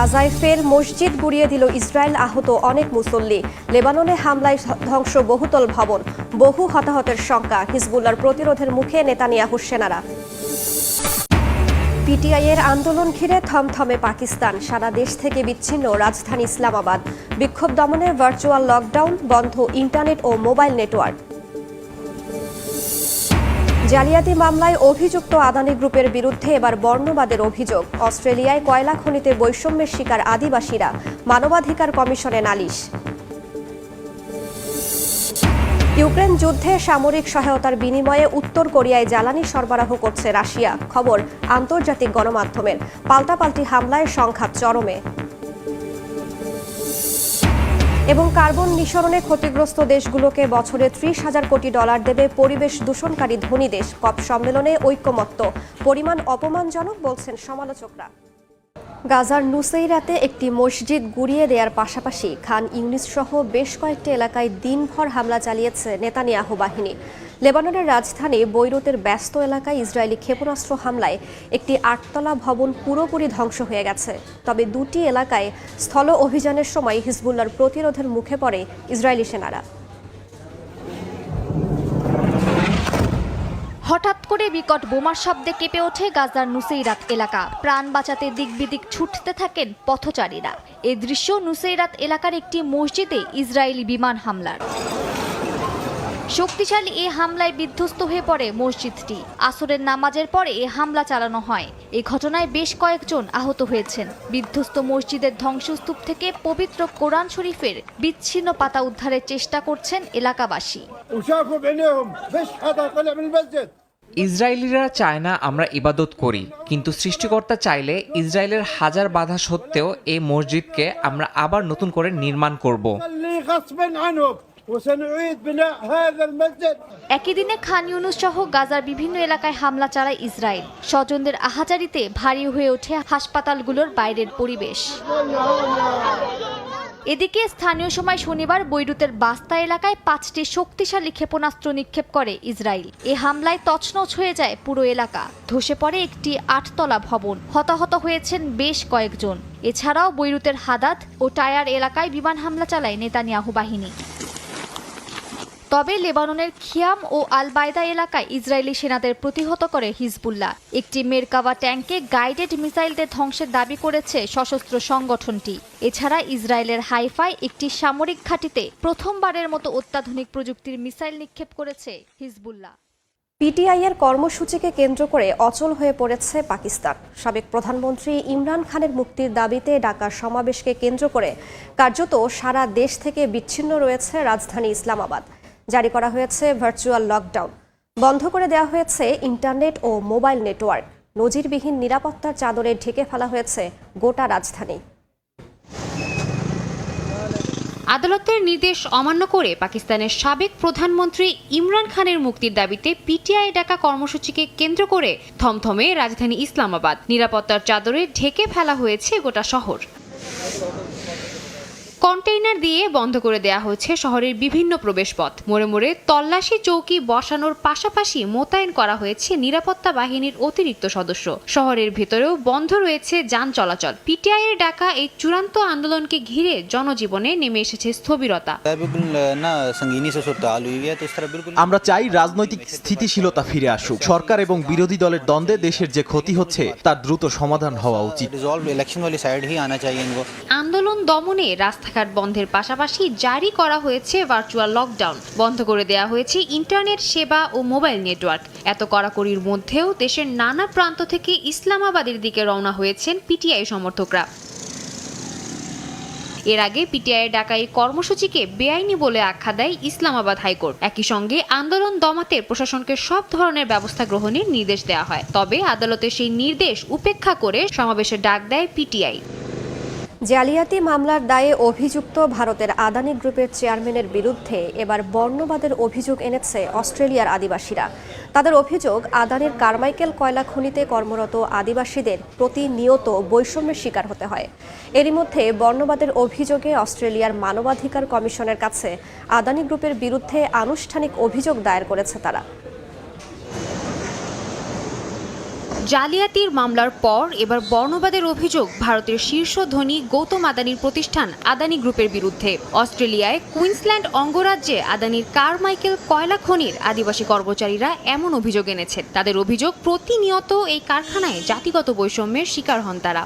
গাজায় ফের মসজিদ গুড়িয়ে দিল ইসরায়েল আহত অনেক মুসল্লি। লেবাননে হামলায় ধ্বংস বহুতল ভবন। বহু হতাহতের শঙ্কা হিজবুল্লার প্রতিরোধের মুখে নেতানিয়াহু সেনারা। পিটিআই এর আন্দোলন ঘিরে থমথমে পাকিস্তান। সারা দেশ থেকে বিচ্ছিন্ন রাজধানী ইসলামাবাদ। বিক্ষোভ দমনে ভার্চুয়াল লকডাউন, বন্ধ ইন্টারনেট ও মোবাইল নেটওয়ার্ক। জালিয়াতি মামলায় অভিযুক্ত আদানি গ্রুপের বিরুদ্ধে এবার বর্ণবাদের অভিযোগ। অস্ট্রেলিয়ায় কয়লা খনিতে বৈষম্যের শিকার আদিবাসীরা। মানবাধিকার কমিশনে নালিশ। ইউক্রেন যুদ্ধে সামরিক সহায়তার বিনিময়ে উত্তর কোরিয়ায় জ্বালানি সরবরাহ করছে রাশিয়া। খবর, আন্তর্জাতিক গণমাধ্যমের। পাল্টাপাল্টি হামলায় সংঘাত চরমে। এবং কার্বন নিঃসরণে ক্ষতিগ্রস্ত দেশগুলোকে বছরে ত্রিশ হাজার কোটি ডলার দেবে পরিবেশ দূষণকারী ধনী দেশ। কপ সম্মেলনে ঐক্যমত্য। পরিমাণ অপমানজনক, বলছেন সমালোচকরা। গাজার নুসেইরাতে একটি মসজিদ গুড়িয়ে দেওয়ার পাশাপাশি খান ইউনিস সহ বেশ কয়েকটি এলাকায় দিনভর হামলা চালিয়েছে নেতানিয়াহু বাহিনী। লেবাননের রাজধানী বৈরুতের ব্যস্ত এলাকায় ইসরায়েলি ক্ষেপণাস্ত্র হামলায় একটি আটতলা ভবন পুরোপুরি ধ্বংস হয়ে গেছে। তবে দুটি এলাকায় স্থল অভিযানের সময় হিজবুল্লার প্রতিরোধের মুখে পড়ে ইসরায়েলি সেনারা। হঠাৎ করে বিকট বোমার শব্দে কেঁপে ওঠে গাজার নুসেইরাত এলাকা। প্রাণ বাঁচাতে দিক বিদিক ছুটতে থাকেন পথচারীরা। এ দৃশ্য নুসেইরাত এলাকার একটি মসজিদে ইসরায়েলি বিমান হামলার। শক্তিশালী এ হামলায় বিধ্বস্ত হয়ে পড়ে মসজিদটি। আসরের নামাজের পরে এ হামলা চালানো হয়। এ ঘটনায় বেশ কয়েকজন আহত হয়েছেন। বিধ্বস্ত মসজিদের ধ্বংসস্তূপ থেকে পবিত্র কোরআন শরীফের বিচ্ছিন্ন পাতা উদ্ধারের চেষ্টা করছেন এলাকাবাসী। ইসরায়েলিরা চায় না আমরা ইবাদত করি, কিন্তু সৃষ্টিকর্তা চাইলে ইসরায়েলের হাজার বাধা সত্ত্বেও এই মসজিদকে আমরা আবার নতুন করে নির্মাণ করব। একই দিনে খান ইউনুস সহ গাজার বিভিন্ন এলাকায় হামলা চালায় ইসরায়েল। স্বজনদের আহাজারিতে ভারী হয়ে ওঠে হাসপাতালগুলোর বাইরের পরিবেশ। এদিকে স্থানীয় সময় শনিবার বৈরুতের বাস্তা এলাকায় পাঁচটি শক্তিশালী ক্ষেপণাস্ত্র নিক্ষেপ করে ইসরায়েল। এ হামলায় তছনছ হয়ে যায় পুরো এলাকা। ধসে পড়ে একটি আটতলা ভবন। হতাহত হয়েছেন বেশ কয়েকজন। এছাড়াও বৈরুতের হাদাত ও টায়ার এলাকায় বিমান হামলা চালায় নেতানিয়াহু বাহিনী। তবে লেবাননের খিয়াম ও আল বায়দা এলাকায় ইসরায়েলি সেনাদের প্রতিহত করে হিজবুল্লাহ। একটি মেরকাবা ট্যাঙ্কে গাইডেড মিসাইলদের ধ্বংসের দাবি করেছে সশস্ত্র সংগঠনটি। এছাড়া ইসরায়েলের হাইফাই একটি সামরিক ঘাঁটিতে প্রথমবারের মতো অত্যাধুনিক প্রযুক্তির মিসাইল নিক্ষেপ করেছে হিজবুল্লাহ। পিটিআই এর কর্মসূচিকে কেন্দ্র করে অচল হয়ে পড়েছে পাকিস্তান। সাবেক প্রধানমন্ত্রী ইমরান খানের মুক্তির দাবিতে ডাকা সমাবেশকে কেন্দ্র করে কার্যত সারা দেশ থেকে বিচ্ছিন্ন রয়েছে রাজধানী ইসলামাবাদ। জারি করা হয়েছে ভার্চুয়াল লকডাউন। বন্ধ করে দেওয়া হয়েছে ইন্টারনেট ও মোবাইল নেটওয়ার্ক। নজিরবিহীন নিরাপত্তার চাদরে ঢেকে ফেলা হয়েছে গোটা রাজধানী। আদালতের নির্দেশ অমান্য করে পাকিস্তানের সাবেক প্রধানমন্ত্রী ইমরান খানের মুক্তির দাবিতে পিটিআই ডাকা কর্মসূচিকে কেন্দ্র করে থমথমে রাজধানী ইসলামাবাদ। নিরাপত্তার চাদরে ঢেকে ফেলা হয়েছে গোটা শহর। কন্টেইনার দিয়ে বন্ধ করে দেয়া হচ্ছে শহরের বিভিন্ন প্রবেশপথ। মোড়ে মোড়ে তল্লাশি চৌকি বসানোর পাশাপাশি মোতায়েন করা হয়েছে নিরাপত্তা বাহিনীর অতিরিক্ত সদস্য। শহরের ভেতরেও বন্ধ রয়েছে যান চলাচল। পিটিআই এর ডাকা এই চূড়ান্ত আন্দোলনকে ঘিরে জনজীবনে নেমে এসেছে স্থবিরতা। আমরা চাই রাজনৈতিক স্থিতিশীলতা ফিরে আসুক। সরকার এবং বিরোধী দলের দ্বন্দ্বে দেশের যে ক্ষতি হচ্ছে তার দ্রুত সমাধান হওয়া উচিত। আন্দোলন দমনে রাস্তা রাস্তাঘাট বন্ধের পাশাপাশি জারি করা হয়েছে ভার্চুয়াল লকডাউন বন্ধ করে দেওয়া হয়েছে ইন্টারনেট সেবা ও মোবাইল নেটওয়ার্ক এত কড়াকড়ির মধ্যেও দেশের নানা প্রান্ত থেকে ইসলামাবাদের দিকে রওনা হয়েছেন পিটিআই সমর্থকরা। এর আগে পিটিআই ডাকা এই কর্মসূচিকে বেআইনি বলে আখ্যা দেয় ইসলামাবাদ হাইকোর্ট। একই সঙ্গে আন্দোলন দমাতে প্রশাসনকে সব ধরনের ব্যবস্থা গ্রহণের নির্দেশ দেওয়া হয়। তবে আদালতের সেই নির্দেশ উপেক্ষা করে সমাবেশের ডাক দেয় পিটিআই। জালিয়াতি মামলার দায়ে অভিযুক্ত ভারতের আদানি গ্রুপের চেয়ারম্যানের বিরুদ্ধে এবার বর্ণবাদের অভিযোগ এনেছে অস্ট্রেলিয়ার আদিবাসীরা। তাদের অভিযোগ, আদানির কারমাইকেল কয়লা খনিতে কর্মরত আদিবাসীদের প্রতিনিয়ত বৈষম্যের শিকার হতে হয়। এরই মধ্যে বর্ণবাদের অভিযোগে অস্ট্রেলিয়ার মানবাধিকার কমিশনের কাছে আদানি গ্রুপের বিরুদ্ধে আনুষ্ঠানিক অভিযোগ দায়ের করেছে তারা। জালিয়াতির মামলার পর এবার বর্ণবাদের অভিযোগ ভারতের শীর্ষ ধনী গৌতম আদানির প্রতিষ্ঠান আদানি গ্রুপের বিরুদ্ধে। অস্ট্রেলিয়ায় কুইন্সল্যান্ড অঙ্গরাজ্যে আদানির কারমাইকেল কয়লা খনির আদিবাসী কর্মচারীরা এমন অভিযোগ এনেছেন। তাদের অভিযোগ প্রতিনিয়ত এই কারখানায় জাতিগত বৈষম্যের শিকার হন তারা।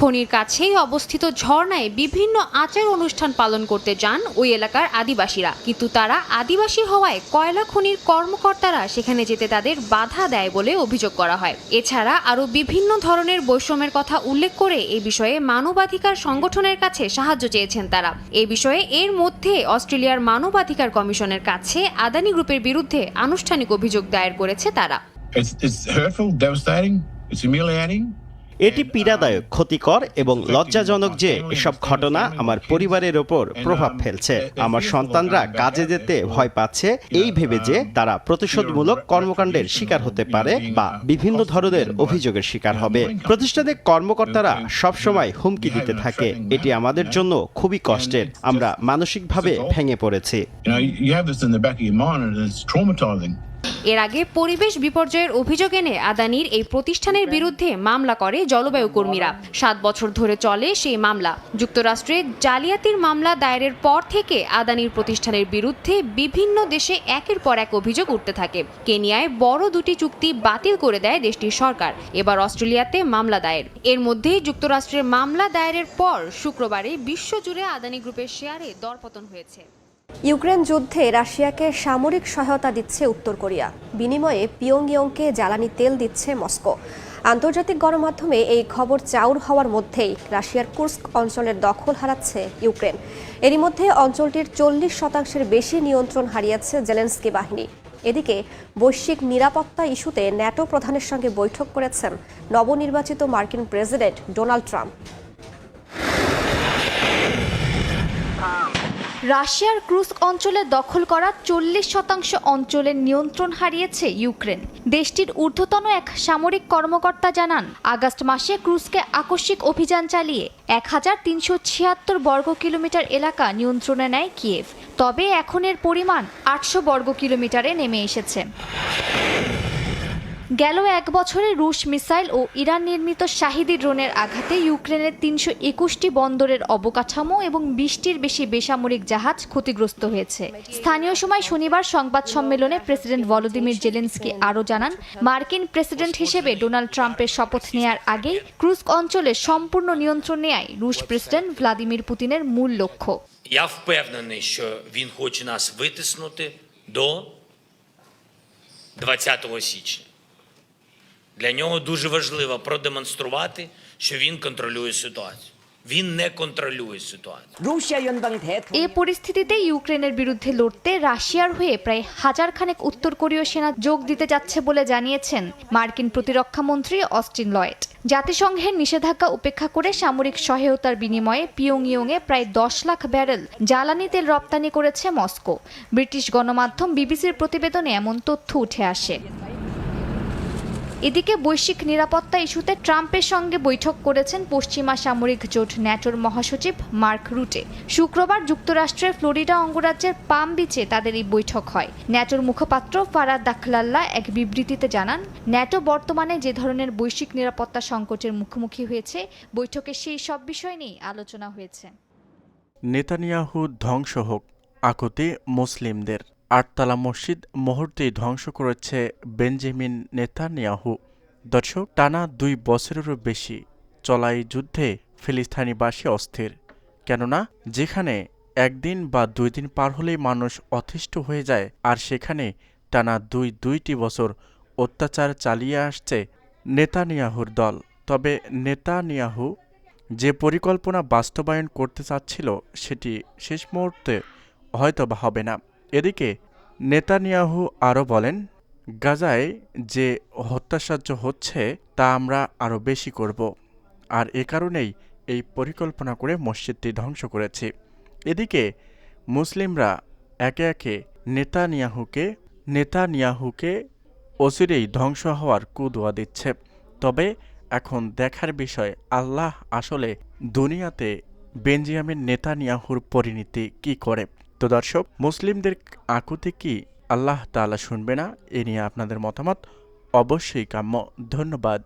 খনির কাছেই অবস্থিত ঝর্ণায় বিভিন্ন আচার অনুষ্ঠান পালন করতে যান ওই এলাকার আদিবাসীরা। কিন্তু তারা আদিবাসী হওয়ায় কয়লা খনির কর্মকর্তারা সেখানে যেতে তাদের বাধা দেয় বলে অভিযোগ করা হয়। এছাড়া আরও বিভিন্ন ধরনের বৈষম্যের কথা উল্লেখ করে এই বিষয়ে মানবাধিকার সংগঠনের কাছে সাহায্য চেয়েছেন তারা। এ বিষয়ে এর মধ্যে অস্ট্রেলিয়ার মানবাধিকার কমিশনের কাছে আদানি গ্রুপের বিরুদ্ধে আনুষ্ঠানিক অভিযোগ দায়ের করেছে তারা। It's, it's hurtful, devastating, it's humiliating. এটি পীড়াদায়ক ক্ষতিকর এবং লজ্জাজনক যে এসব ঘটনা আমার পরিবারের ওপর প্রভাব ফেলছে আমার সন্তানরা কাজে যেতে ভয় পাচ্ছে এই ভেবে যে তারা প্রতিশোধমূলক কর্মকাণ্ডের শিকার হতে পারে বা বিভিন্ন ধরনের অভিযোগের শিকার হবে প্রতিষ্ঠানের কর্মকর্তারা সবসময় হুমকি দিতে থাকে এটি আমাদের জন্য খুবই কষ্টের আমরা মানসিকভাবে ভেঙে পড়েছি এর আগে পরিবেশ বিপর্যয়ের অভিযোগ এনে আদানির এই প্রতিষ্ঠানের বিরুদ্ধে মামলা করে জলবায়ু কর্মীরা। সাত বছর ধরে চলে সেই মামলা। যুক্তরাষ্ট্রে জালিয়াতির মামলা দায়েরের পর থেকে আদানির প্রতিষ্ঠানের বিরুদ্ধে বিভিন্ন দেশে একের পর এক অভিযোগ উঠতে থাকে। কেনিয়ায় বড় দুটি চুক্তি বাতিল করে দেয় দেশটির সরকার। এবার অস্ট্রেলিয়াতে মামলা দায়ের। এর মধ্যে যুক্তরাষ্ট্রের মামলা দায়েরের পর শুক্রবারে বিশ্বজুড়ে আদানি গ্রুপের শেয়ারে দরপতন হয়েছে। ইউক্রেন যুদ্ধে রাশিয়াকে সামরিক সহায়তা দিচ্ছে উত্তর কোরিয়া। বিনিময়ে পিয়ংইয়ংকে জ্বালানি তেল দিচ্ছে মস্কো। আন্তর্জাতিক গণমাধ্যমে এই খবর চাউর হওয়ার মধ্যেই রাশিয়ার কুর্স্ক অঞ্চলের দখল হারাচ্ছে ইউক্রেন। এরই মধ্যে অঞ্চলটির চল্লিশ শতাংশের বেশি নিয়ন্ত্রণ হারিয়েছে জেলেন্সকি বাহিনী। এদিকে বৈশ্বিক নিরাপত্তা ইস্যুতে ন্যাটো প্রধানের সঙ্গে বৈঠক করেছেন নবনির্বাচিত মার্কিন প্রেসিডেন্ট ডোনাল্ড ট্রাম্প। রাশিয়ার ক্রুস্ক অঞ্চলে দখল করা চল্লিশ শতাংশ অঞ্চলের নিয়ন্ত্রণ হারিয়েছে ইউক্রেন। দেশটির ঊর্ধ্বতন এক সামরিক কর্মকর্তা জানান, আগস্ট মাসে ক্রুজকে আকস্মিক অভিযান চালিয়ে এক হাজার তিনশো ছিয়াত্তর বর্গ কিলোমিটার এলাকা নিয়ন্ত্রণে নেয় কিয়েভ। তবে এখন এর পরিমাণ আটশো বর্গ কিলোমিটারে নেমে এসেছে। গেল এক বছরে রুশ মিসাইল ও ইরান নির্মিত শাহিদি ড্রোনের আঘাতে ইউক্রেনের তিনশো একুশটি বন্দরের অবকাঠামো এবং বিশটির বেশি বেসামরিক জাহাজ ক্ষতিগ্রস্ত হয়েছে স্থানীয় সময় শনিবার সংবাদ সম্মেলনে প্রেসিডেন্ট ভলোদিমির জেলেন্সকি আরও জানান মার্কিন প্রেসিডেন্ট হিসেবে ডোনাল্ড ট্রাম্পের শপথ নেয়ার আগেই ক্রুস্ক অঞ্চলে সম্পূর্ণ নিয়ন্ত্রণ নেয় রুশ প্রেসিডেন্ট ভ্লাদিমির পুতিনের মূল লক্ষ্য Я впевнений, що він хоче нас витиснути до 20 січня. Для нього дуже важливо продемонструвати, що він контролює ситуацію. Він не контролює ситуацію. এ পরিস্থিতিতে ইউক্রেনের বিরুদ্ধে লড়তে রাশিয়ার হয়ে প্রায় হাজার খানেক উত্তর কোরীয় সেনা যোগ দিতে যাচ্ছে বলে জানিয়েছেন মার্কিন প্রতিরক্ষা মন্ত্রী অস্টিন লয়েড জাতিসংঘের নিষেধাজ্ঞা উপেক্ষা করে সামরিক সহায়তার বিনিময়ে পিয়ংইয়ংয়ে প্রায় দশ লাখ ব্যারেল জ্বালানি তেল রপ্তানি করেছে মস্কো ব্রিটিশ গণমাধ্যম বিবিসির প্রতিবেদনে এমন তথ্য উঠে আসে এদিকে বৈশ্বিক নিরাপত্তা ইস্যুতে ট্রাম্পের সঙ্গে বৈঠক করেছেন পশ্চিমা সামরিক জোট ন্যাটোর মহাসচিব মার্ক রুটে। শুক্রবার যুক্তরাষ্ট্রের ফ্লোরিডা অঙ্গরাজ্যের পাম বিচে তাদের এই বৈঠক হয়। ন্যাটোর মুখপাত্র ফারাদ দাখলাল্লা এক বিবৃতিতে জানান, ন্যাটো বর্তমানে যে ধরনের বৈশ্বিক নিরাপত্তা সংকটের মুখোমুখি হয়েছে, বৈঠকে সেই সব বিষয় নিয়েই আলোচনা হয়েছে। নেতানিয়াহু ধ্বংস হোক, আকুতি মুসলিমদের। আটতলা মসজিদ মুহূর্তেই ধ্বংস করেছে বেঞ্জামিন নেতানিয়াহু। দর্শক, টানা দুই বছরেরও বেশি চলা এই যুদ্ধে ফিলিস্তানিবাসী অস্থির। কেননা, যেখানে একদিন বা দুই দিন পার হলেই মানুষ অতিষ্ঠ হয়ে যায়, আর সেখানে টানা দুই, দুইটি বছর অত্যাচার চালিয়ে আসছে নেতানিয়াহুর দল। তবে নেতানিয়াহু যে পরিকল্পনা বাস্তবায়ন করতে চাচ্ছিল, সেটি শেষ মুহূর্তে হয়তো বা হবে না। এদিকে নেতানিয়াহু আরও বলেন, গাজায় যে হত্যাসাহ্য হচ্ছে, তা আমরা আরও বেশি করব। আর এ কারণেই এই পরিকল্পনা করে মসজিদটি ধ্বংস করেছি। এদিকে মুসলিমরা একে একে নেতানিয়াহুকে নেতানিয়াহুকে অচিরেই ধ্বংস হওয়ার কুদোয়া দিচ্ছে। তবে এখন দেখার বিষয়, আল্লাহ আসলে দুনিয়াতে বেঞ্জিয়ামিন নেতানিয়াহুর পরিণতি কি করে? তো দর্শক, মুসলিমদের আকুতি কি আল্লাহ তালা শুনবে না, এ নিয়ে আপনাদের মতামত অবশ্যই কাম্য। ধন্যবাদ।